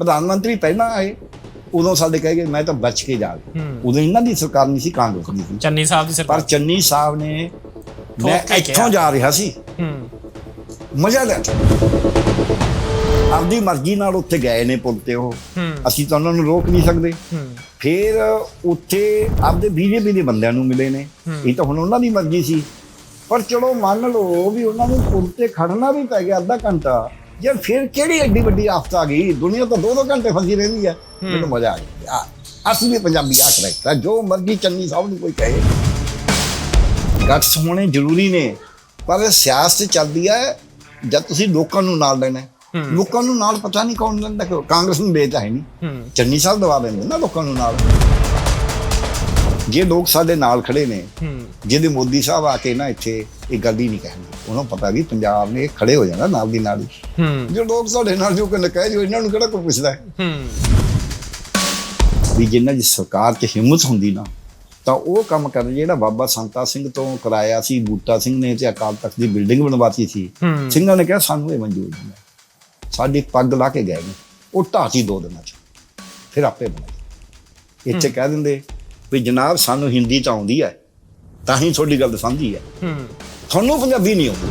ਪ੍ਰਧਾਨ ਮੰਤਰੀ ਪਹਿਲਾਂ ਆਏ ਉਦੋਂ ਸਾਡੇ ਕਹਿ ਗਏ ਮੈਂ ਤਾਂ ਬਚ ਕੇ ਜਾ ਗਿਆ ਉਦੋਂ ਇਹਨਾਂ ਦੀ ਸਰਕਾਰ ਨਹੀਂ ਸੀ ਕਾਂਗਰਸ ਦੀ ਸੀ। ਚੰਨੀ ਸਾਹਿਬ ਦੀ ਪਰ ਸਰਕਾਰ ਚੰਨੀ ਸਾਹਿਬ ਨੇ ਮੈਂ ਇੱਥੋਂ। ਜਾ ਰਿਹਾ ਸੀ। ਹੂੰ। ਮਜ਼ਾ ਲਿਆ ਆਪਦੀ ਮਰਜ਼ੀ ਨਾਲ ਉੱਥੇ ਗਏ ਨੇ ਪੁੱਲ ਤੇ ਉਹ। ਅਸੀਂ ਤਾਂ ਉਹਨਾਂ ਨੂੰ ਰੋਕ ਨਹੀਂ ਸਕਦੇ। ਫਿਰ ਉੱਥੇ ਆਪਦੇ ਬੀਜੇਪੀ ਦੇ ਬੰਦਿਆਂ ਨੂੰ ਮਿਲੇ ਨੇ। ਇਹ ਤਾਂ ਹੁਣ ਉਹਨਾਂ ਦੀ ਮਰਜ਼ੀ ਸੀ। ਪਰ ਚਲੋ ਮੰਨ ਲਓ ਵੀ ਉਹਨਾਂ ਨੂੰ ਪੁਲ ਤੇ ਖੜਨਾ ਵੀ ਪੈ ਗਿਆ ਅੱਧਾ ਘੰਟਾ। ਯਾਰ ਫਿਰ ਕਿਹੜੀ ਐਡੀ ਵੱਡੀ ਆਫਤ ਆ ਗਈ? ਦੁਨੀਆ ਤਾਂ ਦੋ ਦੋ ਘੰਟੇ ਫਸੀ ਰਹਿੰਦੀ ਹੈ। ਮੈਨੂੰ ਮਜ਼ਾ ਆ ਗਿਆ। ਅਸੀਂ ਵੀ ਪੰਜਾਬੀ ਆ ਕਰੈਕਟ ਆ। ਜੋ ਮਰਜ਼ੀ ਚੰਨੀ ਸਾਹਿਬ ਨੂੰ ਕੋਈ ਕਹੇ। ਗੱਟਸ ਹੋਣੇ ਜ਼ਰੂਰੀ ਨੇ। ਪਰ ਸਿਆਸਤ ਚੱਲਦੀ ਹੈ ਜਦ ਤੁਸੀਂ ਲੋਕਾਂ ਨੂੰ ਨਾਲ ਲੈਣਾ। ਲੋਕਾਂ ਨੂੰ ਨਾਲ ਪਤਾ ਨਹੀਂ ਕੌਣ ਲੈਂਦਾ ਕਿ ਕਾਂਗਰਸ ਨੂੰ ਵੇਚ ਹੈ। ਨਹੀਂ ਚੰਨੀ ਸਾਹਿਬ ਦਵਾ ਦਿੰਦੇ ਨਾ ਲੋਕਾਂ ਨੂੰ ਨਾਲ। ਜੇ ਲੋਕ ਸਾਡੇ ਨਾਲ ਖੜੇ ਨੇ ਜਿਹਦੇ ਮੋਦੀ ਸਾਹਿਬ ਆ ਕੇ ਨਾ ਇੱਥੇ ਇਹ ਗੱਲ ਹੀ ਨਹੀਂ ਕਹਿੰਦੇ ਉਹਨਾਂ ਨੂੰ ਪਤਾ ਵੀ ਪੰਜਾਬ ਨੇ ਖੜੇ ਹੋ ਜਾਣਾ ਨਾਲ ਦੀ ਨਾਲ ਹੀ। ਜੋ ਲੋਕ ਸਾਡੇ ਨਾਲ ਜੋ ਕਹਿੰਦੇ ਕਹੇ ਜੋ ਇਹਨਾਂ ਨੂੰ ਕਿਹੜਾ ਕੋਈ ਪੁੱਛਦਾ ਹੈ? ਵੀ ਜਿਨ੍ਹਾਂ ਦੀ ਸਰਕਾਰ 'ਚ ਹਿੰਮਤ ਹੁੰਦੀ ਨਾ ਤਾਂ ਉਹ ਕੰਮ ਕਰ ਜਿਹੜਾ ਬਾਬਾ ਸੰਤਾ ਸਿੰਘ ਤੋਂ ਕਰਾਇਆ ਸੀ ਬੂਟਾ ਸਿੰਘ ਨੇ ਤੇ ਅਕਾਲ ਤਖਤ ਦੀ ਬਿਲਡਿੰਗ ਬਣਵਾਤੀ ਸੀ ਸਿੰਘਾਂ ਨੇ ਕਿਹਾ ਸਾਨੂੰ ਇਹ ਮਨਜ਼ੂਰ ਨਹੀਂ ਸਾਡੀ ਪੱਗ ਲਾ ਕੇ ਗਏ ਨੇ ਉਹ ਢਾਤੀ ਦੋ ਦਿਨਾਂ ਚ ਫਿਰ ਆਪੇ ਬਣਾਈ ਇੱਥੇ ਕਹਿ ਦਿੰਦੇ ਵੀ ਜਨਾਬ ਸਾਨੂੰ ਹਿੰਦੀ ਤਾਂ ਆਉਂਦੀ ਹੈ, ਤਾਂ ਹੀ ਤੁਹਾਡੀ ਗੱਲ ਸਮਝੀ ਹੈ। ਹੂੰ ਤੁਹਾਨੂੰ ਪੰਜਾਬੀ ਨਹੀਂ ਆਉਂਦੀ।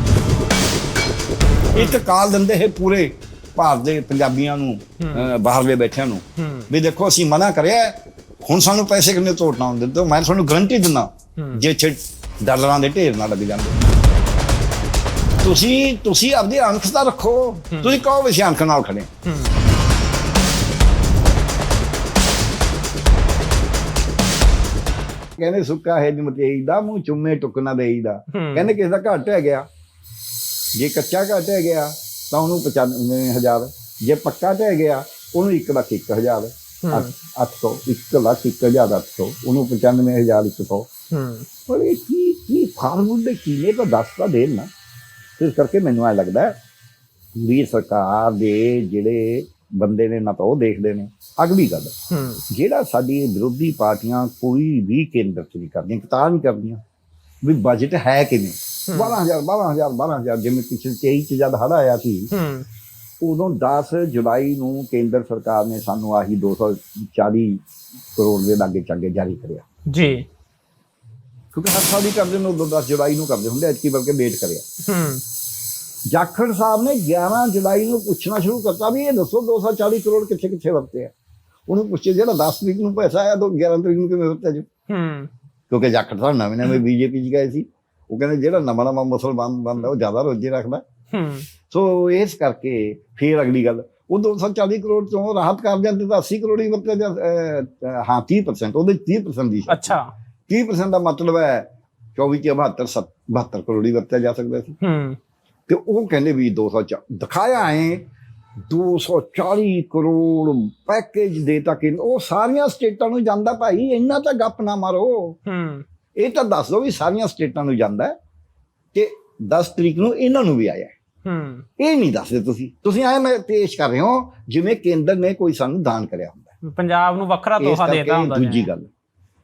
ਇੱਕ ਕਾਲ ਦਿੰਦੇ ਹੈ ਪੂਰੇ ਭਾਰਤ ਦੇ ਪੰਜਾਬੀਆਂ ਨੂੰ ਬਾਹਰਲੇ ਬੈਠਿਆਂ ਨੂੰ, ਵੀ ਦੇਖੋ ਅਸੀਂ ਮਨਾ ਕਰਿਆ ਹੁਣ ਸਾਨੂੰ ਪੈਸੇ ਕਿੰਨੇ ਤੋੜਨਾ ਹੁੰਦੇ ਤਾਂ ਮੈਂ ਤੁਹਾਨੂੰ ਗਰੰਟੀ ਦਿੰਦਾ, ਜੇ ਛੇ ਡਾਲਰਾਂ ਦੇ ਢੇਰ ਨਾਲ ਲੱਗ ਜਾਂਦੇ। ਤੁਸੀਂ ਤੁਸੀਂ ਆਪਦੀ ਅਣਖ ਤਾਂ ਰੱਖੋ। ਤੁਸੀਂ ਕਹੋ ਵੀ ਅਸੀਂ ਅੰਖ ਨਾਲ ਖੜੇ ਕਹਿੰਦੇ ਸੁੱਕਾ ਹੈ ਜਮਤੇਈ ਦਾ ਮੂੰਹ ਚੁੰਮੇ ਟੁਕਣਾ ਦੇਈਦਾ। ਹੂੰ। ਕਹਿੰਦੇ ਕਿਸੇ ਦਾ ਘਟ ਹੈ ਗਿਆ। ਜੇ ਕੱਚਾ ਘਟ ਹੈ ਗਿਆ ਤਾਂ ਉਹਨੂੰ 95000 ਜੇ ਪੱਕਾ ਢਹਿ ਗਿਆ ਉਹਨੂੰ 1 ਲੱਖ 1000 ਹੂੰ। 800 1 ਲੱਖ 1800 ਉਹਨੂੰ 95100 ਹੂੰ। ਪਰ ਇਹ ਕੀ ਕੀ ਫਾਰਮੂਲੇ ਕੀ ਨੇ ਤਾਂ ਦੱਸ ਤਾਂ ਦੇਣ ਨਾ। ਇਸ ਕਰਕੇ ਮੈਨੂੰ ਐ ਲੱਗਦਾ ਵੀ ਸਰਕਾਰ ਦੇ ਜਿਹੜੇ ਬੰਦੇ ਨੇ ਨਾ ਤਾਂ ਉਹ ਦੇਖਦੇ ਨੇ। ਅਗਲੀ ਗੱਲ ਜਿਹੜਾ ਸਾਡੀ ਵਿਰੋਧੀ ਪਾਰਟੀਆਂ ਕੋਈ ਵੀ ਕੇਂਦਰ ਚ ਨਹੀਂ ਕਰਦੀਆਂ ਕਿਤਾ ਨਹੀਂ ਕਰਦੀਆਂ ਵੀ ਬਜਟ ਹੈ ਕਿਵੇਂ? 12000 12000 12000 ਜਿਵੇਂ ਪਿਛਲੇ 23 ਚ ਜਦ ਹੜ ਆਇਆ ਸੀ ਉਦੋਂ 10 ਜੁਲਾਈ ਨੂੰ ਕੇਂਦਰ ਸਰਕਾਰ ਨੇ ਸਾਨੂੰ ਆਹੀ 240 ਕਰੋੜ ਦੇ ਲਾਗੇ ਚਾਗੇ ਜਾਰੀ ਕਰਿਆ। ਜੀ। ਕਿਉਂਕਿ ਹਰ ਸਾਲ ਹੀ ਕਰਦੇ ਨੇ ਉਦੋਂ 10 ਜੁਲਾਈ ਨੂੰ ਕਰਦੇ ਹੁੰਦੇ ਐਤਕੀ ਬਲਕਿ ਲੇਟ ਕਰਿਆ। ਹੂੰ। ਜਾਖੜ ਸਾਹਿਬ ਨੇ 11 ਜੁਲਾਈ ਨੂੰ ਪੁੱਛਣਾ ਸ਼ੁਰੂ ਕਰਤਾ ਵੀ ਇਹ ਦੱਸੋ 240 ਕਰੋੜ ਕਿੱਥੇ ਕਿੱਥੇ ਵਰਤੇ ਆ। ਉਹਨੂੰ ਪੁੱਛੇ ਜਿਹੜਾ 10 ਤਰੀਕ ਨੂੰ ਪੈਸਾ ਆਇਆ ਤਾਂ 11 ਤਰੀਕ ਨੂੰ ਕਿਵੇਂ ਵਰਤਿਆ ਜੀ? ਹੂੰ। ਕਿਉਂਕਿ ਜਾਖੜ ਸਾਹਿਬ ਨਵੇਂ ਨਵੇਂ ਬੀਜੇਪੀ 'ਚ ਗਏ ਸੀ। ਉਹ ਕਹਿੰਦੇ ਜਿਹੜਾ ਨਵਾਂ ਨਵਾਂ ਮੁਸਲਮਾਨ ਬੰਦਾ ਉਹ ਜ਼ਿਆਦਾ ਰੋਜੇ ਰੱਖਦਾ। ਹੂੰ। ਸੋ ਇਸ ਕਰਕੇ ਫੇਰ ਅਗਲੀ ਗੱਲ ਉਹ 240 ਕਰੋੜ ਚੋਂ ਰਾਹਤ ਕਰ ਜਾਂਦੇ ਤਾਂ 80 ਕਰੋੜ ਹੀ ਵਰਤਿਆ ਜਾ ਹਾਂ 30% ਉਹਦੇ 'ਚ 30% ਦੀ। ਅੱਛਾ। 30% ਦਾ ਮਤਲਬ ਹੈ 24 ਚ 72 ਸੱਤ- 72 ਕਰੋੜ ਹੀ ਵਰਤਿਆ ਜਾ ਸਕਦਾ ਸੀ। ਹੂੰ। ਤੇ ਉਹ ਕਹਿੰਦੇ ਵੀ 200 ਦਿਖਾਇਆ ਐ 240 ਕਰੋੜ ਪੈਕੇਜ ਦੇ ਤੱਕ ਉਹ ਸਾਰੀਆਂ ਸਟੇਟਾਂ ਨੂੰ ਜਾਂਦਾ ਭਾਈ ਇੰਨਾ ਤਾਂ ਗੱਪ ਨਾ ਮਾਰੋ। ਹੂੰ। ਇਹ ਤਾਂ ਦੱਸ ਦਿਓ ਵੀ ਸਾਰੀਆਂ ਸਟੇਟਾਂ ਨੂੰ ਜਾਂਦਾ ਹੈ ਤੇ 10 ਤਰੀਕ ਨੂੰ ਇਹਨਾਂ ਨੂੰ ਵੀ ਆਇਆ ਹੈ। ਹੂੰ। ਇਹ ਨਹੀਂ ਦੱਸਦੇ ਤੁਸੀਂ। ਤੁਸੀਂ ਐ ਮੈਂ ਪੇਸ਼ ਕਰ ਰਹੇ ਹੋ ਜਿਵੇਂ ਕੇਂਦਰ ਨੇ ਕੋਈ ਸਾਨੂੰ ਦਾਨ ਕਰਿਆ ਹੁੰਦਾ ਪੰਜਾਬ ਨੂੰ ਵੱਖਰਾ ਤੋਹਫਾ ਦੇਤਾ ਹੁੰਦਾ ਦੂਜੀ। ਗੱਲ।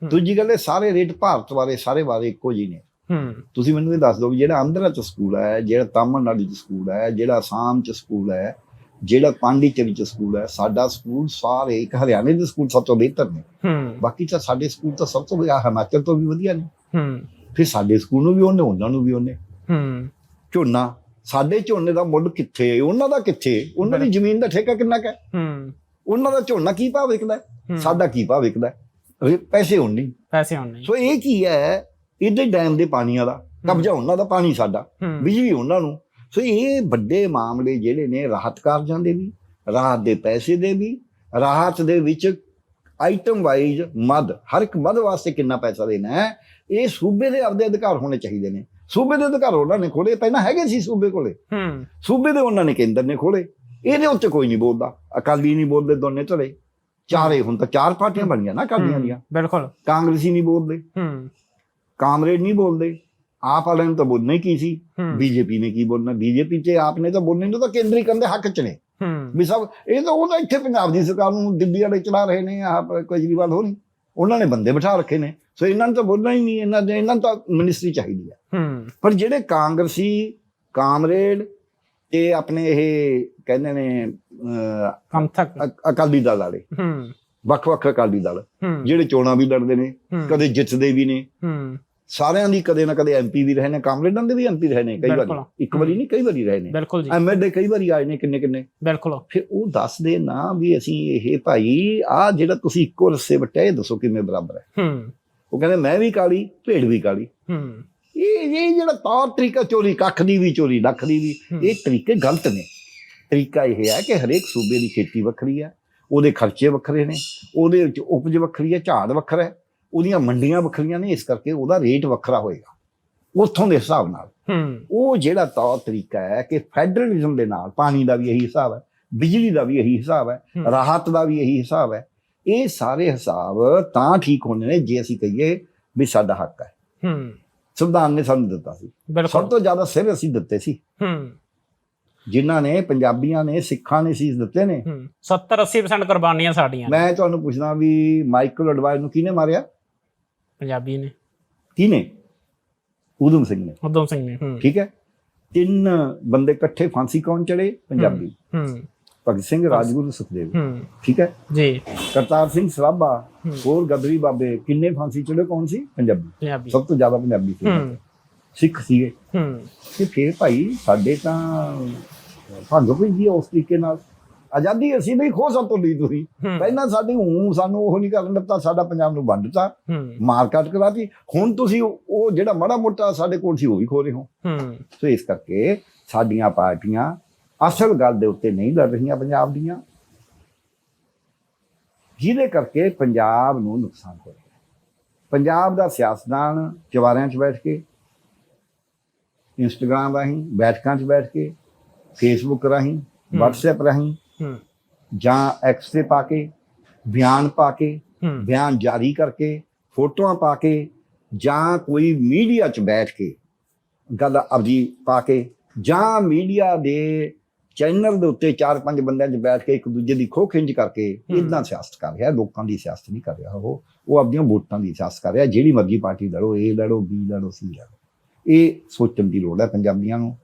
ਦੂਜੀ ਗੱਲ ਇਹ ਸਾਰੇ ਰੇਟ ਭਾਰਤ ਬਾਰੇ ਸਾਰੇ ਬਾਰੇ ਇੱਕੋ ਜਿਹੇ ਨੇ। ਹੂੰ। ਤੁਸੀਂ ਮੈਨੂੰ ਇਹ ਦੱਸ ਦਿਓ ਵੀ ਜਿਹੜਾ ਆਂਧਰਾ ਚ ਸਕੂਲ ਹੈ ਜਿਹੜਾ ਤਾਮਿਲਨਾਡੂ ਚ ਸਕੂਲ ਹੈ ਜਿਹੜਾ ਅਸਾਮ ਚ ਸਕੂਲ ਹੈ ਜਿਹੜਾ ਪਾਂਡੀਚੇਰੀ ਚ ਸਕੂਲ ਹੈ ਸਾਡਾ ਸਕੂਲ ਸਾਰੇ ਇੱਕ ਹਰਿਆਣੇ ਦੇ ਸਕੂਲ ਸਭ ਤੋਂ ਬਿਹਤਰ ਨੇ। ਹੂੰ। ਬਾਕੀ ਤਾਂ ਸਾਡੇ ਸਕੂਲ ਤਾਂ ਸਭ ਤੋਂ ਵਧੀਆ ਹਿਮਾਚਲ ਤੋਂ ਵੀ ਵਧੀਆ ਨੇ। ਹੂੰ। ਫਿਰ ਸਾਡੇ ਸਕੂਲ ਨੂੰ ਵੀ ਉਹਨੇ ਉਹਨਾਂ ਨੂੰ ਵੀ ਉਹਨੇ। ਹੂੰ। ਝੋਨਾ ਸਾਡੇ ਝੋਨੇ ਦਾ ਮੁੱਲ ਕਿੱਥੇ ਉਹਨਾਂ ਦਾ ਕਿੱਥੇ ਉਹਨਾਂ ਦੀ ਜ਼ਮੀਨ ਦਾ ਠੇਕਾ ਕਿੰਨਾ ਕੁ ਹੈ? ਹੂੰ। ਉਹਨਾਂ ਦਾ ਝੋਨਾ ਕੀ ਭਾਅ ਵਿਕਦਾ। ਸਾਡਾ ਕੀ ਭਾਅ ਵਿਕਦਾ ਪੈਸੇ ਹੋਣ ਨਹੀਂ। ਪੈਸੇ ਹੋਣੇ ਸੋ ਇਹ ਕੀ ਹੈ? ਇਹਦੇ ਡੈਮ ਦੇ ਪਾਣੀਆਂ ਦਾ ਕਬਜ਼ਾ ਉਹਨਾਂ ਦਾ ਪਾਣੀ ਸਾਡਾ ਬਿਜਲੀ ਉਹਨਾਂ ਨੂੰ। ਸੋ ਇਹ ਵੱਡੇ ਮਾਮਲੇ ਜਿਹੜੇ ਨੇ ਰਾਹਤ ਕਾਰਜਾਂ ਦੇ ਵੀ ਰਾਹਤ ਦੇ ਪੈਸੇ ਦੇ ਵੀ ਰਾਹਤ ਦੇ ਵਿੱਚ ਆਈਟਮ ਵਾਈਜ਼ ਮਦ ਹਰ ਇੱਕ ਮਦ ਵਾਸਤੇ ਕਿੰਨਾ ਪੈਸਾ ਦੇਣਾ ਹੈ ਇਹ ਸੂਬੇ ਦੇ ਆਪਦੇ ਅਧਿਕਾਰ ਹੋਣੇ ਚਾਹੀਦੇ ਨੇ। ਸੂਬੇ ਦੇ ਅਧਿਕਾਰ ਉਹਨਾਂ ਨੇ ਖੋਲੇ ਪਹਿਲਾਂ ਹੈਗੇ ਸੀ ਸੂਬੇ ਕੋਲੇ। ਹੂੰ। ਸੂਬੇ ਦੇ ਉਹਨਾਂ ਨੇ ਕੇਂਦਰ ਨੇ ਖੋਲੇ ਇਹਦੇ ਉੱਤੇ ਕੋਈ ਨਹੀਂ ਬੋਲਦਾ। ਅਕਾਲੀ ਨਹੀਂ ਬੋਲਦੇ ਦੋਨੇ ਧੜੇ। ਚਾਰੇ ਹੁਣ ਤਾਂ ਚਾਰ ਪਾਰਟੀਆਂ ਬਣੀਆਂ ਨਾ ਅਕਾਲੀਆਂ ਦੀਆਂ। ਬਿਲਕੁਲ। ਕਾਂਗਰਸੀ ਨਹੀਂ ਬੋਲਦੇ। ਹੂੰ। ਕਾਮਰੇਡ ਨਹੀਂ ਬੋਲਦੇ। ਆਪ ਵਾਲਿਆਂ ਨੂੰ ਤਾਂ ਬੋਲਣਾ ਹੀ ਕੀ ਸੀ? ਹੂੰ। ਬੀਜੇਪੀ ਨੇ ਕੀ ਬੋਲਣਾ? ਬੀਜੇਪੀ ਤੇ ਆਪ ਨੇ ਤਾਂ ਬੋਲਣੇ ਨੂੰ ਤਾਂ ਕੇਂਦਰੀ ਕੰਦੇ ਹੱਕ ਚ ਨੇ। ਵੀ ਸਭ ਇਹ ਤਾਂ ਉਹ ਤਾਂ ਇੱਥੇ ਪੰਜਾਬ ਦੀ ਸਰਕਾਰ ਨੂੰ ਦਿੱਲੀ ਵਾਲੇ ਚਲਾ ਰਹੇ ਨੇ ਆਪ ਕੇਜਰੀਵਾਲ ਹੋ ਨਹੀਂ ਉਹਨਾਂ ਨੇ ਬੰਦੇ ਬਿਠਾ ਰੱਖੇ ਨੇ। ਸੋ ਇਹਨਾਂ ਨੂੰ ਤਾਂ ਬੋਲਣਾ ਹੀ ਨਹੀਂ ਇਹਨਾਂ ਦੇ ਇਹਨਾਂ ਤਾਂ ਮਿਨਿਸਟਰੀ ਚਾਹੀਦੀ ਹੂੰ। ਪਰ ਜਿਹੜੇ ਕਾਂਗਰਸੀ ਕਾਮਰੇਡ ਤੇ ਆਪਣੇ ਇਹ ਕਹਿੰਦੇ ਨੇ ਕੰਥਕ ਅਕਾਲੀ ਦਲ ਵਾਲੇ। ਵੱਖ-ਵੱਖ ਅਕਾਲੀ ਦਲ। ਜਿਹੜੇ ਚੋਣਾਂ ਵੀ ਲੜਦੇ ਨੇ ਕਦੇ ਜਿੱਤਦੇ ਵੀ ਨੇ। ਸਾਰਿਆਂ ਦੀ ਕਦੇ ਨਾ ਕਦੇ ਐਮਪੀ ਵੀ ਰਹੇ ਨੇ ਕਾਮਰੇਡਾਂ ਦੇ ਵੀ ਐਮਪੀ ਰਹੇ ਨੇ ਕਈ। ਵਾਰੀ। ਇੱਕ ਵਾਰੀ ਨਹੀਂ ਕਈ ਵਾਰੀ ਰਹੇ ਨੇ। ਬਿਲਕੁਲ ਜੀ। ਐਮਐਲਏ ਕਈ ਵਾਰੀ ਆਏ ਨੇ ਕਿੰਨੇ ਕਿੰਨੇ? ਬਿਲਕੁਲ। ਫਿਰ ਉਹ ਦੱਸਦੇ ਨਾ ਵੀ ਅਸੀਂ ਇਹ ਭਾਈ ਆ ਜਿਹੜਾ ਤੁਸੀਂ ਇੱਕੋ ਰਸੇ ਵਟਿਆ ਇਹ ਦੱਸੋ ਕਿਵੇਂ ਬਰਾਬਰ ਹੈ। ਹੂੰ। ਉਹ ਕਹਿੰਦੇ ਮੈਂ ਵੀ ਕਾਲੀ ਭੇਡ ਵੀ ਕਾਲੀ। ਹੂੰ। ਇਹ ਇਹ ਜਿਹੜਾ ਤੌਰ ਤਰੀਕਾ ਚੋਰੀ ਕੱਖ ਦੀ ਵੀ ਚੋਰੀ ਲੱਖ ਦੀ ਵੀ। ਇਹ ਤਰੀਕੇ ਗਲਤ ਨੇ। ਤਰੀਕਾ ਇਹ ਹੈ ਕਿ ਹਰੇਕ ਸੂਬੇ ਦੀ ਖੇਤੀ ਵੱਖਰੀ ਹੈ ਉਹਦੇ ਖਰਚੇ ਵੱਖਰੇ ਨੇ ਉਹਦੇ ਵਿੱਚ ਉਪਜ ਵੱਖਰੀ ਹੈ ਝਾੜ ਵੱਖਰਾ ਹੈ। ਉਹਦੀਆਂ ਮੰਡੀਆਂ ਵੱਖਰੀਆਂ ਨੇ ਇਸ ਕਰਕੇ ਉਹਦਾ ਰੇਟ ਵੱਖਰਾ ਹੋਏਗਾ। ਉੱਥੋਂ ਦੇ ਹਿਸਾਬ ਨਾਲ। ਉਹ ਜਿਹੜਾ ਤੌਰ ਤਰੀਕਾ ਹੈ ਕਿ ਫੈਡਰਲਿਜ਼ਮ ਦੇ ਨਾਲ ਪਾਣੀ ਦਾ ਵੀ ਇਹੀ ਹਿਸਾਬ ਹੈ ਬਿਜਲੀ ਦਾ ਵੀ ਇਹੀ ਹਿਸਾਬ ਹੈ। ਰਾਹਤ ਦਾ ਵੀ ਇਹੀ ਹਿਸਾਬ ਹੈ। ਇਹ ਸਾਰੇ ਹਿਸਾਬ ਤਾਂ ਠੀਕ ਹੋਣੇ ਨੇ ਜੇ ਅਸੀਂ ਕਹੀਏ ਵੀ ਸਾਡਾ ਹੱਕ ਹੈ। ਹੂੰ। ਸੰਵਿਧਾਨ ਨੇ ਸਾਨੂੰ ਦਿੱਤਾ ਸੀ। ਸਭ ਤੋਂ ਜ਼ਿਆਦਾ ਸਿਰ ਅਸੀਂ ਦਿੱਤੇ ਸੀ। ਹੂੰ। ਜਿਨ੍ਹਾਂ ਨੇ ਪੰਜਾਬੀਆਂ ਨੇ ਸਿੱਖਾਂ ਨੇ ਸੀਸ ਦਿੱਤੇ ਨੇ। ਹੂੰ। 70 80% ਕੁਰਬਾਨੀਆਂ ਸਾਡੀਆਂ ਮੈਂ ਤੁਹਾਨੂੰ ਪੁੱਛਣਾ ਵੀ ਮਾਈਕਲ ਅਡਵਾਈਸ ਨੂੰ ਕਿਹਨੇ ਮਾਰਿਆ? ਪੰਜਾਬੀ ਨੇ। ਕਿਹਨੇ? ਊਧਮ ਸਿੰਘ ਨੇ। ਉਦਮ ਸਿੰਘ ਨੇ ਹੂੰ। ਠੀਕ ਹੈ? ਤਿੰਨ ਬੰਦੇ ਇਕੱਠੇ ਫਾਂਸੀ ਕੌਣ ਚੜੇ ਪੰਜਾਬੀ। ਹੂੰ। ਭਗਤ ਸਿੰਘ ਰਾਜਗੁਰੂ ਸੁਖਦੇਵ। ਠੀਕ ਹੈ? ਜੀ। ਕਰਤਾਰ ਸਿੰਘ ਸਰਾਭਾ। ਹੋਰ ਗਦਰੀ ਬਾਬੇ ਕਿੰਨੇ ਫਾਂਸੀ ਚੜੇ ਕੌਣ ਸੀ? ਪੰਜਾਬੀ। ਸਭ ਤੋਂ ਜ਼ਿਆਦਾ ਪੰਜਾਬੀ ਸੀ। ਸਿੱਖ ਸੀਗੇ। ਹੂੰ। ਤੇ ਫਿਰ ਭਾਈ ਸਾਡੇ ਤਾਂ ਭੰਗ ਜੀ ਉਸ ਤਰੀਕੇ ਨਾਲ। ਆਜ਼ਾਦੀ ਅਸੀਂ ਨਹੀਂ ਖੋ ਸਤੋਂ ਲਈ ਤੁਸੀਂ। ਪਹਿਲਾਂ ਸਾਡੀ ਹੂੰ ਸਾਨੂੰ ਉਹ ਨਹੀਂ ਕਰਨ ਦਿੱਤਾ ਸਾਡਾ ਪੰਜਾਬ ਨੂੰ ਵੰਡ ਦਿੱਤਾ। ਹੂੰ। ਮਾਰ ਕੱਟ ਕਰਾਤੀ। ਹੁਣ ਤੁਸੀਂ ਉਹ ਜਿਹੜਾ ਮਾੜਾ ਮੋਟਾ ਸਾਡੇ ਕੋਲ ਸੀ ਉਹ ਵੀ ਖੋ ਰਹੇ ਹੋ। ਸੋ ਇਸ ਕਰਕੇ ਸਾਡੀਆਂ ਪਾਰਟੀਆਂ ਅਸਲ ਗੱਲ ਦੇ ਉੱਤੇ ਨਹੀਂ ਲੜ ਰਹੀਆਂ ਪੰਜਾਬ ਦੀਆਂ। ਜਿਹਦੇ ਕਰਕੇ ਪੰਜਾਬ ਨੂੰ ਨੁਕਸਾਨ ਹੋ ਰਿਹਾ। ਪੰਜਾਬ ਦਾ ਸਿਆਸਤਦਾਨ ਚਵਾਰਿਆਂ 'ਚ ਬੈਠ ਕੇ ਇੰਸਟਾਗ੍ਰਾਮ ਰਾਹੀਂ ਬੈਠਕਾਂ 'ਚ ਬੈਠ ਕੇ ਫੇਸਬੁੱਕ ਰਾਹੀਂ WhatsApp ਰਾਹੀਂ ਜਾਂ ਐਕਸ ਤੇ ਪਾ ਕੇ ਬਿਆਨ ਪਾ ਕੇ ਬਿਆਨ ਜਾਰੀ ਕਰਕੇ ਫੋਟੋਆਂ ਪਾ ਕੇ ਜਾਂ ਕੋਈ ਮੀਡੀਆ 'ਚ ਬੈਠ ਕੇ ਗੱਲ ਆਪਦੀ ਪਾ ਕੇ ਜਾਂ ਮੀਡੀਆ ਦੇ ਚੈਨਲ ਦੇ ਉੱਤੇ ਚਾਰ ਪੰਜ ਬੰਦਿਆਂ 'ਚ ਬੈਠ ਕੇ ਇੱਕ ਦੂਜੇ ਦੀ ਖੋਹ ਖਿੰਜ ਕਰਕੇ। ਇਦਾਂ ਸਿਆਸਤ ਕਰ ਰਿਹਾ ਲੋਕਾਂ ਦੀ ਸਿਆਸਤ ਨਹੀਂ ਕਰ ਰਿਹਾ ਉਹ। ਉਹ ਆਪਦੀਆਂ ਵੋਟਾਂ ਦੀ ਸਿਆਸਤ ਕਰ ਰਿਹਾ ਜਿਹੜੀ ਮਰਜ਼ੀ ਪਾਰਟੀ ਲੜੋ ਇਹ ਲੜੋ ਬੀ ਲੜੋ ਸੀ ਲੜੋ। ਇਹ ਸੋਚਣ ਦੀ ਲੋੜ ਹੈ ਪੰਜਾਬੀਆਂ ਨੂੰ।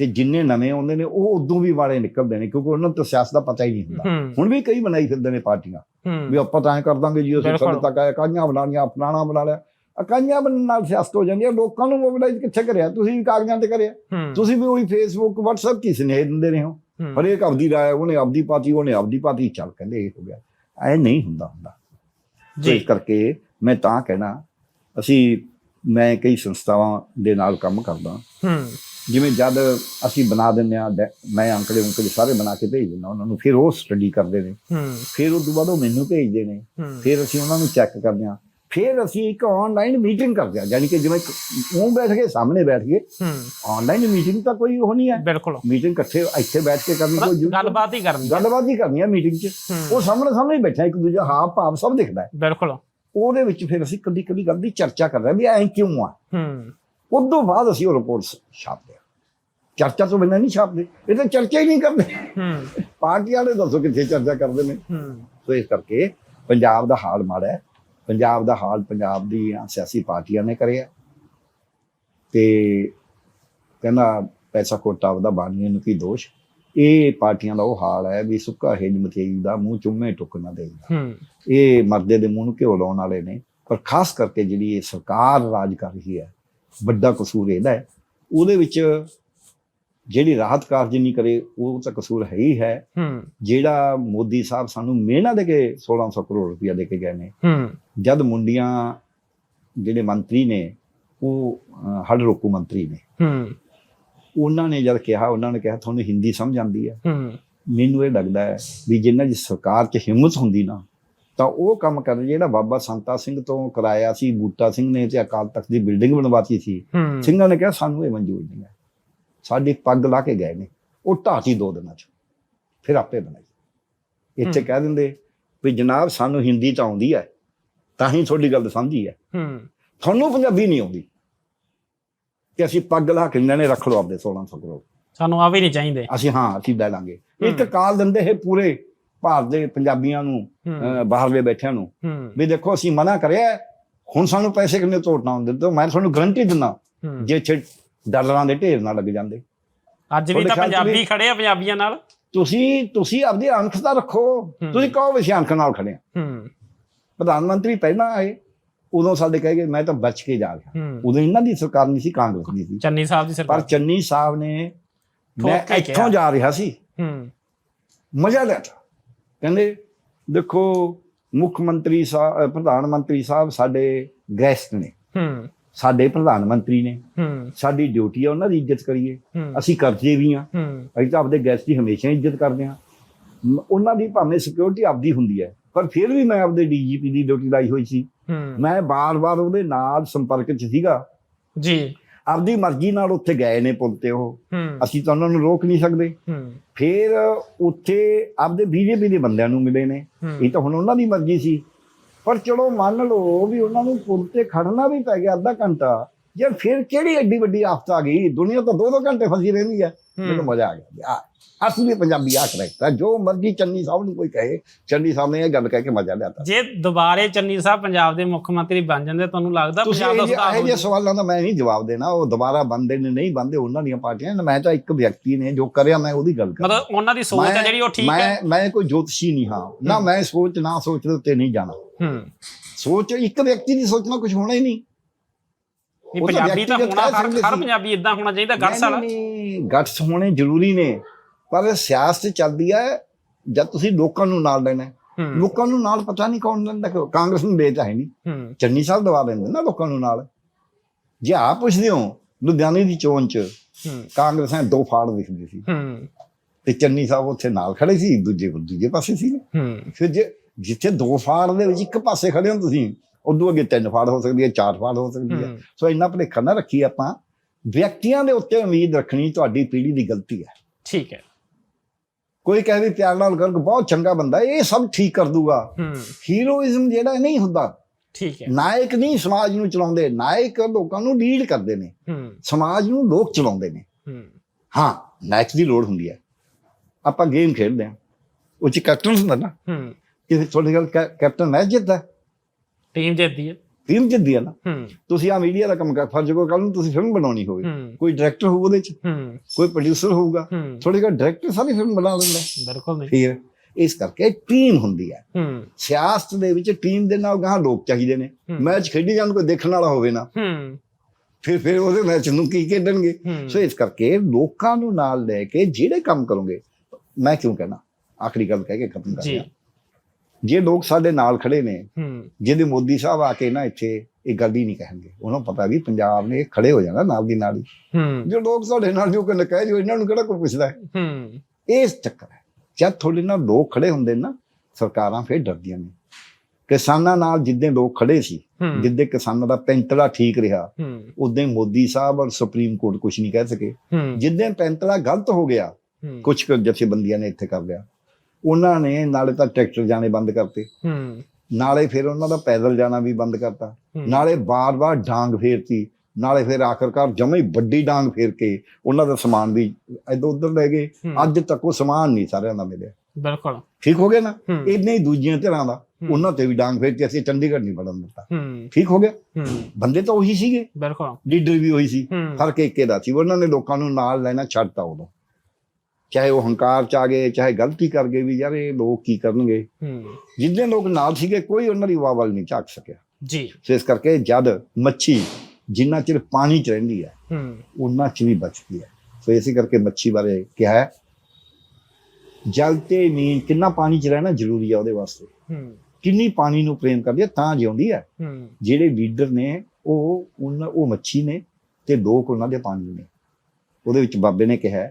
ਤੇ ਜਿੰਨੇ ਨਵੇਂ ਆਉਂਦੇ ਨੇ ਉਹ ਉਦੋਂ ਵੀ ਵਾਲੇ ਨਿਕਲਦੇ ਨੇ ਕਿਉਂਕਿ ਉਹਨਾਂ ਨੂੰ ਤਾਂ ਸਿਆਸਤ ਦਾ ਪਤਾ ਹੀ ਨਹੀਂ ਹੁੰਦਾ। ਹੁਣ ਵੀ ਕਈ ਬਣਾਈ ਫਿਰਦੇ ਨੇ ਪਾਰਟੀਆਂ ਵੀ ਆਪਾਂ ਤਾਂ ਐਂ ਕਰ ਦਾਂਗੇ ਜੀ ਅਸੀਂ। ਸਾਡੇ ਤੱਕ ਆਇਆ ਕਾਹੀਆਂ ਬਣਾ ਲੀਆਂ ਫਲਾਣਾ ਬਣਾ ਲਿਆ। ਇਕਾਈਆਂ ਬਣਨ ਨਾਲ ਸਿਆਸਤ ਹੋ ਜਾਂਦੀ ਹੈ ਲੋਕਾਂ ਨੂੰ ਮੋਬਿਲਾਈਜ਼ ਕਿੱਥੇ ਕਰਿਆ? ਤੁਸੀਂ ਵੀ ਕਾਗਜ਼ਾਂ ਤੇ ਕਰਿਆ। ਤੁਸੀਂ ਵੀ ਉਹੀ ਫੇਸਬੁੱਕ WhatsApp ਕੀ ਸੁਨੇਹੇ ਦਿੰਦੇ ਰਹੇ ਹੋ? ਹੂੰ। ਹਰੇਕ ਆਪਦੀ ਰਾਏ ਉਹਨੇ ਆਪਦੀ ਪਾਤੀ ਉਹਨੇ ਆਪਦੀ ਪਾਤੀ ਚੱਲ ਕਹਿੰਦੇ ਇਹ ਹੋ ਗਿਆ। ਐ ਨਹੀਂ ਹੁੰਦਾ ਹੁੰਦਾ। ਜੀ। ਇਸ ਕਰਕੇ ਮੈਂ ਤਾਂ ਕਹਿਣਾ ਅਸੀਂ ਮੈਂ ਕਈ ਸੰਸਥਾਵਾਂ ਦੇ ਨਾਲ ਕੰਮ ਕਰਦਾ। ਹੂੰ। ਜਿਵੇਂ ਜਦ ਅਸੀਂ ਬਣਾ ਦਿੰਦੇ ਆ ਮੈਂ ਅੰਕੜੇ ਉਂਕੜੇ ਸਾਰੇ ਬਣਾ ਕੇ ਭੇਜ ਦਿੰਦਾ ਉਹਨਾਂ ਨੂੰ ਫਿਰ ਉਹ ਸਟੱਡੀ ਕਰਦੇ ਨੇ। ਹੂੰ। ਫਿਰ ਉਸ ਤੋਂ ਬਾਅਦ ਉਹ ਮੈਨੂੰ ਭੇਜਦੇ ਨੇ। ਹੂੰ। ਫਿਰ ਅਸੀਂ ਉਹਨਾਂ ਨੂੰ ਚੈੱਕ ਕਰਦੇ ਹਾਂ। ਫਿਰ ਅਸੀਂ ਇੱਕ ਆਨਲਾਈਨ ਮੀਟਿੰਗ ਕਰਦੇ ਹਾਂ। ਯਾਨੀ ਕਿ ਜਿਵੇਂ ਉਹ ਬੈਠ ਕੇ ਸਾਹਮਣੇ ਬੈਠ ਕੇ ਹੂੰ। ਆਨਲਾਈਨ ਮੀਟਿੰਗ ਤਾਂ ਕੋਈ ਉਹ ਨਹੀਂ ਹੈ। ਬਿਲਕੁਲ। ਮੀਟਿੰਗ ਇਕੱਠੇ ਇੱਥੇ ਬੈਠ ਕੇ ਕਰਨੀ ਕੋਈ ਗੱਲਬਾਤ ਹੀ ਕਰਨੀ ਹੈ। ਗੱਲਬਾਤ ਹੀ ਕਰਨੀ ਹੈ ਮੀਟਿੰਗ 'ਚ। ਹੂੰ। ਉਹ ਸਾਹਮਣੇ ਸਾਹਮਣੇ ਹੀ ਬੈਠਾ ਇੱਕ ਦੂਜਾ ਹਾਵ ਭਾਵ ਸਭ ਦਿਖਦਾ ਹੈ। ਬਿਲਕੁਲ। ਉਹਦੇ ਵਿੱਚ ਫਿਰ ਅਸੀਂ ਕਦੀ ਕਦੀ ਗੱਲ ਦੀ ਚਰਚਾ ਕਰਦੇ ਹਾਂ ਵੀ ਐਂ ਕਿਉਂ ਆ? ਹੂੰ। ਤੋਂ ਬਾਅਦ ਅਸੀਂ ਉਹ ਰਿਪੋਰਟ ਛਾਪਦੇ ਹਾਂ। ਚਰਚਾ ਤੋਂ ਬਿਨਾਂ ਨਹੀਂ ਛਾਪਦੇ। ਇਹ ਤਾਂ ਚਰਚਾ ਹੀ ਨਹੀਂ ਕਰਦੇ। ਪਾਰਟੀ ਵਾਲੇ ਦੱਸੋ ਕਿੱਥੇ ਚਰਚਾ ਕਰਦੇ ਨੇ। ਸੋ ਇਸ ਕਰਕੇ ਪੰਜਾਬ ਦਾ ਹਾਲ ਮਾੜਾ ਹੈ। ਪੰਜਾਬ ਦਾ ਹਾਲ ਪੰਜਾਬ ਦੀਆਂ ਸਿਆਸੀ ਪਾਰਟੀਆਂ ਨੇ ਕਰਿਆ। ਤੇ ਕਹਿੰਦਾ ਪੈਸਾ ਕੋਟਾ ਉਹਦਾ ਬਾਣੀਏ ਨੂੰ ਕੀ ਦੋਸ਼? ਇਹ ਪਾਰਟੀਆਂ ਦਾ ਉਹ ਹਾਲ ਹੈ ਵੀ ਸੁੱਕਾ ਹਿੰਜ ਮਥੇਈ ਦਾ ਮੂੰਹ ਚੁੰਮੇ ਟੁੱਕ ਨਾ ਦੇਈਦਾ ਹੂੰ। ਇਹ ਮਰਦੇ ਦੇ ਮੂੰਹ ਨੂੰ ਘਿਓ ਲਾਉਣ ਵਾਲੇ ਨੇ। ਪਰ ਖਾਸ ਕਰਕੇ ਜਿਹੜੀ ਇਹ ਸਰਕਾਰ ਰਾਜ ਕਰ ਰਹੀ ਹੈ ਵੱਡਾ ਕਸੂਰ ਇਹਦਾ ਹੈ। ਉਹਦੇ ਵਿੱਚ ਜਿਹੜੀ ਰਾਹਤ ਕਾਰਜ ਨਹੀਂ ਕਰੇ ਉਹ ਤਾਂ ਕਸੂਰ ਹੈ ਹੀ ਹੈ। ਹੂੰ। ਜਿਹੜਾ ਮੋਦੀ ਸਾਹਿਬ ਸਾਨੂੰ ਮਿਹਨਤ ਦੇ ਕੇ 1600 ਕਰੋੜ ਰੁਪਇਆ ਦੇ ਕੇ ਗਏ ਨੇ ਹੂੰ। ਜਦ ਮੁੰਡੀਆਂ ਜਿਹੜੇ ਮੰਤਰੀ ਨੇ ਉਹ ਹੜ੍ਹ ਰੋਕੂ ਮੰਤਰੀ ਨੇ। ਹੂੰ। ਉਹਨਾਂ ਨੇ ਜਦ ਕਿਹਾ ਉਹਨਾਂ ਨੇ ਕਿਹਾ ਤੁਹਾਨੂੰ ਹਿੰਦੀ ਸਮਝ ਆਉਂਦੀ ਹੈ। ਹੂੰ। ਮੈਨੂੰ ਇਹ ਲੱਗਦਾ ਹੈ ਵੀ ਜਿੰਨਾ ਦੀ ਸਰਕਾਰ 'ਚ ਹਿੰਮਤ ਹੁੰਦੀ ਨਾ ਤਾਂ ਉਹ ਕੰਮ ਕਰ ਜਿਹੜਾ ਬਾਬਾ ਸੰਤਾ ਸਿੰਘ ਤੋਂ ਕਰਾਇਆ ਸੀ ਬੂਟਾ ਸਿੰਘ ਨੇ ਤੇ ਅਕਾਲ ਤਖਤ ਦੀ ਬਿਲਡਿੰਗ ਬਣਵਾਤੀ ਸੀ। ਸਿੰਘਾਂ ਨੇ ਕਿਹਾ ਸਾਨੂੰ ਇਹ ਮਨਜ਼ੂਰ ਨਹੀਂ ਹੈ। ਸਾਡੀ ਪੱਗ ਲਾ ਕੇ ਗਏ ਨੇ। ਉਹ ਢਾਤੀ ਦੋ ਦਿਨਾਂ 'ਚ। ਫਿਰ ਆਪੇ ਬਣਾਈ। ਇੱਥੇ। ਕਹਿ ਦਿੰਦੇ ਵੀ ਜਨਾਬ ਸਾਨੂੰ ਹਿੰਦੀ ਤਾਂ ਆਉਂਦੀ ਹੈ ਤਾਂ ਹੀ ਤੁਹਾਡੀ ਗੱਲ ਸਮਝੀ ਹੈ। ਤੁਹਾਨੂੰ ਪੰਜਾਬੀ ਨਹੀਂ ਆਉਂਦੀ। ਕਿ ਅਸੀਂ ਪੱਗ ਲਾ ਕੇ ਇਹਨਾਂ ਨੇ ਰੱਖ ਲਓ ਆਪਦੇ 1600 ਕਰੋੜ। ਸਾਨੂੰ ਆ ਵੀ ਨਹੀਂ ਚਾਹੀਦੇ। ਅਸੀਂ ਹਾਂ ਅਸੀਂ ਲੈ ਲਾਂਗੇ। ਇੱਕ। ਕਾਲ ਦਿੰਦੇ ਹੈ ਪੂਰੇ ਭਾਰਤ ਦੇ ਪੰਜਾਬੀਆਂ ਨੂੰ ਬਾਹਰਲੇ ਬੈਠਿਆਂ ਨੂੰ ਵੀ ਦੇਖੋ ਅਸੀਂ ਮਨਾ ਕਰਿਆ ਹੁਣ ਸਾਨੂੰ ਪੈਸੇ ਕਿੰਨੇ ਤੋੜਨਾ ਹੁੰਦੇ ਤਾਂ ਮੈਂ ਤੁਹਾਨੂੰ ਗਰੰਟੀ ਦਿੰਦਾ ਜੇ ਇੱਥੇ ਡਾਲਰਾਂ ਦੇ ਢੇਰ ਨਾ ਲੱਗ ਜਾਂਦੇ। ਅੱਜ ਵੀ ਤਾਂ ਪੰਜਾਬੀ ਖੜੇ ਆ ਪੰਜਾਬੀਆਂ ਨਾਲ। ਤੁਸੀਂ ਤੁਸੀਂ ਆਪਦੀ ਅੰਖ ਤਾਂ ਰੱਖੋ। ਤੁਸੀਂ ਕਹੋ ਵੀ ਅਸੀਂ ਨਾਲ ਖੜੇ ਹੂੰ। ਪ੍ਰਧਾਨ ਮੰਤਰੀ ਪਹਿਲਾਂ ਆਏ ਉਦੋਂ ਸਾਡੇ ਕਹਿ ਗਏ ਮੈਂ ਤਾਂ ਬਚ ਕੇ ਜਾ ਗਿਆ ਉਦੋਂ ਇਹਨਾਂ ਦੀ ਸਰਕਾਰ ਨਹੀਂ ਸੀ ਕਾਂਗਰਸ ਦੀ ਸੀ। ਚੰਨੀ ਸਾਹਿਬ ਦੀ ਪਰ ਸਰਕਾਰ ਚੰਨੀ ਸਾਹਿਬ ਨੇ ਮੈਂ ਇੱਥੋਂ। ਜਾ ਰਿਹਾ ਸੀ। ਹੂੰ। ਮਜ਼ਾ ਲਿਆ ਕਹਿੰਦੇ ਦੇਖੋ ਮੁੱਖ ਮੰਤਰੀ ਸਾਹਿਬ ਪ੍ਰਧਾਨ ਮੰਤਰੀ ਸਾਹਿਬ ਸਾਡੇ ਗੈਸਟ ਨੇ। ਹੂੰ। ਸਾਡੇ ਪ੍ਰਧਾਨ ਮੰਤਰੀ ਨੇ। ਹੂੰ। ਸਾਡੀ ਡਿਊਟੀ ਆ ਉਹਨਾਂ ਦੀ ਇੱਜ਼ਤ ਕਰੀਏ। ਅਸੀਂ ਕਰਦੇ ਵੀ ਆ। ਹੂੰ। ਅਸੀਂ ਤਾਂ ਆਪਦੇ ਗੈਸਟ ਦੀ ਹਮੇਸ਼ਾ ਇੱਜ਼ਤ ਕਰਦੇ ਆ। ਉਹਨਾਂ ਦੀ ਭਾਵੇਂ ਸਿਕਿਉਰਿਟੀ ਆਪਦੀ ਹੁੰਦੀ ਹੈ ਪਰ ਫਿਰ ਵੀ ਮੈਂ ਆਪਦੇ ਡੀਜੀਪੀ ਦੀ ਡਿਊਟੀ ਲਾਈ ਹੋਈ ਸੀ। ਮੈਂ ਬਾਰ-ਬਾਰ ਉਹਦੇ ਨਾਲ ਸੰਪਰਕ 'ਚ ਸੀਗਾ। ਜੀ। ਆਪਦੀ ਮਰਜ਼ੀ ਨਾਲ ਉੱਥੇ ਗਏ ਨੇ ਪੁੱਲ ਤੇ ਉਹ। ਅਸੀਂ ਤਾਂ ਉਹਨਾਂ ਨੂੰ ਰੋਕ ਨਹੀਂ ਸਕਦੇ। ਫਿਰ ਉੱਥੇ ਆਪਦੇ ਬੀਜੇਪੀ ਦੇ ਬੰਦਿਆਂ ਨੂੰ ਮਿਲੇ ਨੇ। ਇਹ ਤਾਂ ਹੁਣ ਉਹਨਾਂ ਦੀ ਮਰਜ਼ੀ ਸੀ। ਪਰ ਚਲੋ ਮੰਨ ਲਓ ਵੀ ਉਹਨਾਂ ਨੂੰ ਪੁੱਲ ਤੇ ਖੜਨਾ ਵੀ ਪੈ ਗਿਆ ਅੱਧਾ ਘੰਟਾ। ਯਾਰ ਫਿਰ ਕਿਹੜੀ ਐਡੀ ਵੱਡੀ ਆਫਤ ਆ ਗਈ? ਦੁਨੀਆ ਤਾਂ ਦੋ ਦੋ ਘੰਟੇ ਫਸੀ ਰਹਿੰਦੀ ਹੈ। ਮੈਨੂੰ ਮਜ਼ਾ ਆ ਗਿਆ। ਆ ਅਸਲੀ ਪੰਜਾਬੀ ਆ ਕਰੈਕਟ ਹੈ ਜੋ ਮਰਜ਼ੀ ਚੰਨੀ ਸਾਹਿਬ ਨੂੰ ਕੋਈ ਕਹੇ ਚੰਨੀ ਸਾਹਿਬ ਨੇ ਇਹ ਗੱਲ ਕਹਿ ਕੇ ਮਜ਼ਾ ਲਿਆਤਾ ਜੇ ਦੁਬਾਰੇ ਚੰਨੀ ਸਾਹਿਬ ਪੰਜਾਬ ਦੇ ਮੁੱਖ ਮੰਤਰੀ ਬਣ ਜਾਂਦੇ ਤੁਹਾਨੂੰ ਲੱਗਦਾ ਪੰਜਾਬ ਦਾ ਸੁਧਾਰ ਇਹੋ ਹੋ ਜਾਊ? ਸਵਾਲਾਂ ਦਾ ਮੈਂ ਨਹੀਂ ਜਵਾਬ ਦੇਣਾ। ਉਹ ਦੁਬਾਰਾ ਬੰਦੇ ਨੇ ਨਹੀਂ ਬੰਦੇ ਉਹਨਾਂ ਦੀਆਂ ਪਾਰਟੀਆਂ। ਮੈਂ ਤਾਂ ਇੱਕ ਵਿਅਕਤੀ ਨੇ ਜੋ ਕਰਿਆ ਮੈਂ ਉਹਦੀ ਗੱਲ ਕਰ ਮਤਲਬ ਉਹਨਾਂ ਦੀ ਸੋਚ ਹੈ ਜਿਹੜੀ ਉਹ ਠੀਕ ਹੈ। ਮੈਂ ਮੈਂ ਕੋਈ ਜੋਤਸ਼ੀ ਨਹੀਂ ਹਾਂ। ਨਾ ਮੈਂ ਸੋਚ ਨਾ ਸੋਚ ਦੇ ਉੱਤੇ ਨਹੀਂ ਜਾਣਾ। ਹੂੰ। ਸੋਚ ਇੱਕ ਵਿਅਕਤੀ ਦੀ ਸੋਚਣਾ ਕੁਝ ਹੋਣਾ ਹੀ ਨਹੀਂ। ਨਹੀਂ ਪੰਜਾਬੀ ਤਾਂ ਹੋਣਾ ਹਰ ਹਰ। ਪੰਜਾਬੀ ਇਦਾਂ ਹੋਣਾ ਚਾਹੀਦਾ ਗੱਟਸ ਵਾਲਾ ਨਹੀਂ, ਗਟਸ ਹੋਣੇ ਜ਼ਰੂਰੀ ਨੇ। ਪਰ ਸਿਆਸਤ ਚੱਲਦੀ ਹੈ ਜਦ ਤੁਸੀਂ ਲੋਕਾਂ ਨੂੰ ਨਾਲ ਲੈਣਾ ਲੋਕਾਂ ਨੂੰ ਨਾਲ ਪਤਾ ਨਹੀਂ ਕੌਣ ਲੈਂਦਾ? ਕਾਂਗਰਸ ਨੂੰ ਵੇਚ ਹੈ ਨਹੀਂ। ਚੰਨੀ ਸਾਹਿਬ ਦਵਾ ਲੈਂਦੇ ਨਾ ਲੋਕਾਂ ਨੂੰ ਨਾਲ। ਜੇ ਆਪ ਪੁੱਛਦੇ ਹੋ ਲੁਧਿਆਣੇ ਦੀ ਚੋਣ ਚ ਕਾਂਗਰਸ ਨੇ ਦੋ ਫਾੜ ਦਿਖਦੀ ਸੀ। ਤੇ ਚੰਨੀ ਸਾਹਿਬ ਉੱਥੇ ਨਾਲ ਖੜੇ ਸੀ ਦੂਜੇ ਦੂਜੇ ਪਾਸੇ ਸੀ। ਫਿਰ ਜੇ ਜਿੱਥੇ ਦੋ ਫਾੜ ਦੇ ਵਿੱਚ ਇੱਕ ਪਾਸੇ ਖੜੇ ਹੋ ਤੁਸੀਂ ਉਦੋਂ ਅੱਗੇ ਤਿੰਨ ਫਾੜ ਹੋ ਸਕਦੀ ਹੈ ਚਾਰ ਫਾੜ ਹੋ ਸਕਦੀ ਹੈ। ਸੋ ਇੰਨਾ ਭੁਲੇਖਾ ਨਾ ਰੱਖੀ ਆਪਾਂ ਵਿਅਕਤੀਆਂ ਦੇ ਉੱਤੇ ਉਮੀਦ ਰੱਖਣੀ ਤੁਹਾਡੀ ਪੀੜ੍ਹੀ ਦੀ ਗਲਤੀ ਹੈ। ਠੀਕ ਹੈ। ਕੋਈ ਕਹੇ ਵੀ ਪਿਆਰ ਨਾਲ ਗਰਗ ਬਹੁਤ ਚੰਗਾ ਬੰਦਾ ਇਹ ਸਭ ਠੀਕ ਕਰ ਦੂਗਾ। ਹੀਰੋਇਜ਼ਮ ਜਿਹੜਾ ਨਹੀਂ ਹੁੰਦਾ ਠੀਕ ਹੈ। ਨਾਇਕ ਨਹੀਂ ਸਮਾਜ ਨੂੰ ਚਲਾਉਂਦੇ ਨਾਇਕ ਲੋਕਾਂ ਨੂੰ ਲੀਡ ਕਰਦੇ ਨੇ। ਸਮਾਜ ਨੂੰ ਲੋਕ ਚਲਾਉਂਦੇ ਨੇ। ਹੂੰ। ਨਾਇਕ ਦੀ ਲੋੜ ਹੁੰਦੀ ਹੈ। ਆਪਾਂ ਗੇਮ ਖੇਡਦੇ ਹਾਂ। ਉਹ ਚ ਕੈਪਟਨ ਹੁੰਦਾ ਨਾ। ਹੂੰ। ਕਿ ਤੁਹਾਡੀ ਗੱਲ ਕੈਪਟਨ ਮੈਚ ਜਿੱਤਦਾ। ਟੀਮ ਜਿੱਤਦੀ ਹੈ ਟੀਮ ਜਿੱਤਦੀ ਹੈ ਨਾ। ਹੂੰ। ਤੁਸੀਂ ਆ ਮੀਡੀਆ ਦਾ ਕੰਮ ਕਰ ਫਰਜ਼ ਕੋ ਕੱਲ ਨੂੰ ਤੁਸੀਂ ਫਿਲਮ ਬਣਾਉਣੀ ਹੋਵੇ। ਹੂੰ। ਕੋਈ ਡਾਇਰੈਕਟਰ ਹੋਊ ਉਹਦੇ ਚ ਹੂੰ। ਕੋਈ ਪ੍ਰੋਡਿਊਸਰ ਹੋਊਗਾ। ਹੂੰ। ਥੋੜੀ ਜਿਹਾ ਡਾਇਰੈਕਟਰ ਸਾਰੀ ਫਿਲਮ ਬਣਾ ਲੈਂਦਾ ਬਿਲਕੁਲ ਨਹੀਂ ਫਿਰ ਇਸ ਕਰਕੇ ਟੀਮ ਹੁੰਦੀ ਹੈ ਹੂੰ। ਸਿਆਸਤ ਦੇ ਵਿੱਚ ਟੀਮ ਦੇ ਨਾਲ ਗਾਂ ਲੋਕ ਚਾਹੀਦੇ ਨੇ। ਹੂੰ। ਮੈਚ ਖੇਡੀ ਜਾਣ ਕੋਈ ਦੇਖਣ ਵਾਲਾ ਹੋਵੇ ਨਾ। ਹੂੰ। ਫਿਰ ਫਿਰ ਉਹਦੇ ਮੈਚ ਨੂੰ ਕੀ ਖੇਡਣਗੇ? ਹੂੰ। ਸੋ ਇਸ ਕਰਕੇ ਲੋਕਾਂ ਨੂੰ ਨਾਲ ਲੈ ਕੇ ਜਿਹੜੇ ਕੰਮ ਕਰੋਗੇ ਮੈਂ ਕਿਉਂ ਕਹਿਣਾ? ਆਖਰੀ ਗੱਲ ਕਹਿ ਕੇ ਖਤਮ ਕਰ ਜੀ। ਜੇ ਲੋਕ ਸਾਡੇ ਨਾਲ ਖੜੇ ਨੇ ਜਿਹਦੇ ਮੋਦੀ ਸਾਹਿਬ ਆ ਕੇ ਨਾ ਇੱਥੇ ਇਹ ਗੱਲ ਹੀ ਨਹੀਂ ਕਹਿਣਗੇ। ਉਹਨਾਂ ਪਤਾ ਵੀ ਪੰਜਾਬ ਨੇ ਖੜੇ ਹੋ ਜਾਣਾ ਨਾਲ ਦੀ ਨਾਲ ਹੀ। ਜੋ ਲੋਕ ਸਾਡੇ ਨਾਲ ਜੋ ਕਹਿੰਦੇ ਕਹਿ ਜੋ ਇਹਨਾਂ ਨੂੰ ਕਿਹੜਾ ਕੋਈ ਪੁੱਛਦਾ ਹੈ? ਹੂੰ। ਇਸ ਚੱਕਰ ਹੈ ਜਦ ਤੁਹਾਡੇ ਨਾਲ ਲੋਕ ਖੜੇ ਹੁੰਦੇ ਨੇ ਸਰਕਾਰਾਂ ਫਿਰ ਡਰਦੀਆਂ ਨੇ। ਕਿਸਾਨਾਂ ਨਾਲ ਜਿੱਦਾਂ ਲੋਕ ਖੜੇ ਸੀ ਜਿੱਦੇ ਕਿਸਾਨਾਂ ਦਾ ਪੈਂਤੜਾ ਠੀਕ ਰਿਹਾ ਉਦੋਂ ਮੋਦੀ ਸਾਹਿਬ ਔਰ ਸੁਪਰੀਮ ਕੋਰਟ ਕੁਝ ਨਹੀਂ ਕਹਿ ਸਕੇ। ਜਿੱਦਾਂ ਪੈਂਤੜਾ ਗਲਤ ਹੋ ਗਿਆ ਕੁਝ ਜਥੇਬੰਦੀਆਂ ਨੇ ਇੱਥੇ ਕਰ ਲਿਆ। ਉਹਨਾਂ ਨੇ ਨਾਲੇ ਤਾਂ ਟਰੈਕਟਰ ਜਾਣੇ ਬੰਦ ਕਰਤੇ। ਹੂੰ। ਨਾਲੇ ਫਿਰ ਉਹਨਾਂ ਦਾ ਪੈਦਲ ਜਾਣਾ ਵੀ ਬੰਦ ਕਰਤਾ। ਨਾਲੇ ਬਾਰ-ਬਾਰ ਡਾਂਗ ਫੇਰਤੀ। ਨਾਲੇ ਫਿਰ ਆਖਰਕਾਰ ਜਮੇ ਵੱਡੀ ਡਾਂਗ ਫੇਰ ਕੇ ਉਹਨਾਂ ਦਾ ਸਮਾਨ ਵੀ ਇੱਧਰ ਉੱਧਰ ਲੈ ਗਏ। ਅੱਜ ਤੱਕ ਉਹ ਸਮਾਨ ਨਹੀਂ ਸਾਰਿਆਂ ਦਾ ਮਿਲਿਆ। ਬਿਲਕੁਲ। ਠੀਕ ਹੋ ਗਿਆ ਨਾ? ਇੰਨੇ ਹੀ ਦੂਜੀਆਂ ਧਿਰਾਂ ਦਾ। ਉਹਨਾਂ ਤੇ ਵੀ ਡਾਂਗ ਫੇਰ ਕੇ ਅਸੀਂ ਚੰਡੀਗੜ੍ਹ ਨਹੀਂ ਵੜਨ ਦਿੱਤਾ। ਠੀਕ ਹੋ ਗਿਆ? ਬੰਦੇ ਤਾਂ ਉਹੀ ਸੀਗੇ। ਬਿਲਕੁਲ। ਲੀਡਰ ਵੀ ਉਹੀ ਸੀ। ਹੂੰ। ਫ਼ਰਕ ਇੱਕੇ ਦਾ ਸੀ। ਉਹਨਾਂ ਨੇ ਲੋਕਾਂ ਨੂੰ ਨਾਲ ਲੈਣਾ ਛੱਡਤਾ ਉਦੋਂ। ਚਾਹੇ ਉਹ ਹੰਕਾਰ ਚ ਆ ਗਏ ਚਾਹੇ ਗਲਤੀ ਕਰ ਗਏ ਵੀ ਯਾਰ ਇਹ ਲੋਕ ਕੀ ਕਰਨਗੇ? ਹੂੰ। ਜਿੱਦਾਂ ਲੋਕ ਨਾਲ ਸੀਗੇ ਕੋਈ ਉਹਨਾਂ ਦੀ ਵਾਹ ਵੱਲ ਨਹੀਂ ਝਾਕ ਸਕਿਆ। ਜੀ। ਸੋ ਇਸ ਕਰਕੇ ਜਦ ਮੱਛੀ ਜਿੰਨਾ ਚਿਰ ਪਾਣੀ ਚ ਰਹਿੰਦੀ ਹੈ ਹੂੰ। ਉਹਨਾਂ ਚ ਵੀ ਬਚਦੀ ਹੈ। ਸੋ ਇਸੇ ਕਰਕੇ ਮੱਛੀ ਬਾਰੇ ਕਿਹਾ ਹੈ ਜਲ ਤੇ ਨੀਂਦ ਕਿੰਨਾ ਪਾਣੀ ਚ ਰਹਿਣਾ ਜ਼ਰੂਰੀ ਹੈ ਉਹਦੇ ਵਾਸਤੇ? ਹੂੰ। ਕਿੰਨੀ ਪਾਣੀ ਨੂੰ ਪ੍ਰੇਮ ਕਰਦੀ ਹੈ ਤਾਂ ਜਿਉਂਦੀ ਹੈ। ਹੂੰ। ਜਿਹੜੇ ਲੀਡਰ ਨੇ ਉਹ ਉਹ ਮੱਛੀ ਨੇ ਤੇ ਲੋਕ ਉਹਨਾਂ ਦੇ ਪਾਣੀ ਨੇ। ਉਹਦੇ ਵਿੱਚ ਬਾਬੇ ਨੇ ਕਿਹਾ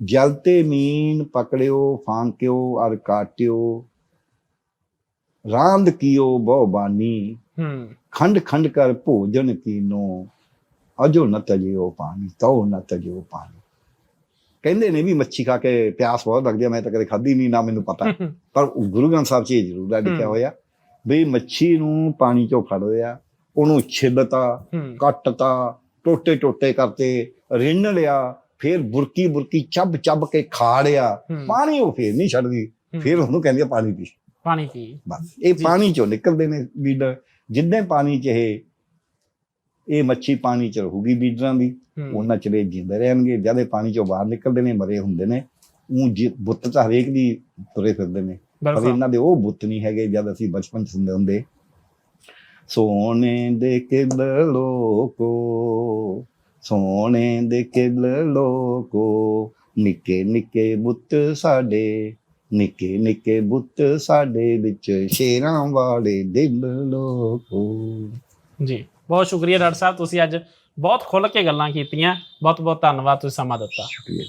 ਹੈ, ਜਲ ਤੇ ਮੀਨ ਪਕੜਿਓ ਫਾਂਕਿਓ ਅਰ ਕਾਟਿਓ। ਰਾਂਦ ਕੀਓ ਬਹੁ ਬਾਨੀ। ਹੂੰ। ਖੰਡ ਖੰਡ ਕਰ ਭੋਜਨ ਕੀਨੋ। ਅਜੋ ਨ ਤਜਿਓ ਪਾਣੀ ਤਉ ਨ ਤਜਿਓ ਪਾਣੀ। ਕਹਿੰਦੇ ਨੇ ਵੀ ਮੱਛੀ ਖਾ ਕੇ ਪਿਆਸ ਬਹੁਤ ਲੱਗਦੀ ਆ ਮੈਂ ਤਾਂ ਕਦੇ ਖਾਧੀ ਨਹੀਂ ਨਾ ਮੈਨੂੰ ਪਤਾ। ਪਰ ਗੁਰੂ ਗ੍ਰੰਥ ਸਾਹਿਬ 'ਚ ਇਹ ਜ਼ਰੂਰ ਹੈ। ਲਿਖਿਆ। ਹੋਇਆ ਵੀ ਮੱਛੀ ਨੂੰ ਪਾਣੀ 'ਚੋਂ ਫੜਦੇ ਆ ਉਹਨੂੰ ਛਿੱਲਤਾ ਕੱਟਤਾ ਟੋਟੇ ਟੋਟੇ ਕਰਤੇ ਰਿੰਨ ਲਿਆ ਫਿਰ ਬੁਰਕੀ ਬੁਰਕੀ ਚੱਬ ਚੱਬ ਕੇ ਖਾ ਲਿਆ। ਪਾਣੀ ਉਹ ਫੇਰ ਨਹੀਂ ਛੱਡਦੀ। ਫਿਰ ਉਹਨੂੰ ਕਹਿੰਦੀ ਆ ਪਾਣੀ ਪੀ। ਪਾਣੀ ਪੀ। ਬਸ ਇਹ। ਪਾਣੀ ਚੋਂ ਨਿਕਲਦੇ ਨੇ ਲੀਡਰ ਜਿੱਦਾਂ ਪਾਣੀ ਚ ਇਹ ਇਹ ਮੱਛੀ ਪਾਣੀ ਚ ਰਹੂਗੀ ਬੀਜਰਾਂ ਦੀ ਉਹਨਾਂ ਚਿਰ ਇਹ ਜਿੰਦੇ ਰਹਿਣਗੇ। ਜਦ ਇਹ ਪਾਣੀ ਚੋਂ ਬਾਹਰ ਨਿਕਲਦੇ ਨੇ ਮਰੇ ਹੁੰਦੇ ਨੇ ਉਹ ਜੀ ਬੁੱਤ ਤਾਂ ਹਰੇਕ ਦੀ ਤੁਰੇ ਫਿਰਦੇ ਨੇ। ਪਰ ਇਹਨਾਂ ਦੇ ਉਹ ਬੁੱਤ ਨਹੀਂ ਹੈਗੇ ਜਦ ਅਸੀਂ ਬਚਪਨ ਚ ਹੁੰਦੇ ਹੁੰਦੇ। ਸੋਨੇ ਦੇ ਕਿਲ ਲੋਕੋ ਸੋਨੇ ਦੇ ਕਿਲ ਲੋਕੋ। ਨਿੱਕੇ ਨਿੱਕੇ ਬੁੱਤ ਸਾਡੇ ਨਿੱਕੇ ਨਿੱਕੇ ਬੁੱਤ ਸਾਡੇ ਵਿੱਚ ਸ਼ੇਰਾਂ ਵਾਲੇ ਦਿਲ ਲੋਕੋ। ਜੀ ਬਹੁਤ ਸ਼ੁਕਰੀਆ ਡਾਕਟਰ ਸਾਹਿਬ ਤੁਸੀਂ ਅੱਜ ਬਹੁਤ ਖੁੱਲ ਕੇ ਗੱਲਾਂ ਕੀਤੀਆਂ। ਬਹੁਤ ਬਹੁਤ ਧੰਨਵਾਦ ਤੁਸੀਂ ਸਮਾਂ ਦਿੱਤਾ। ਸ਼ੁਕਰੀਆ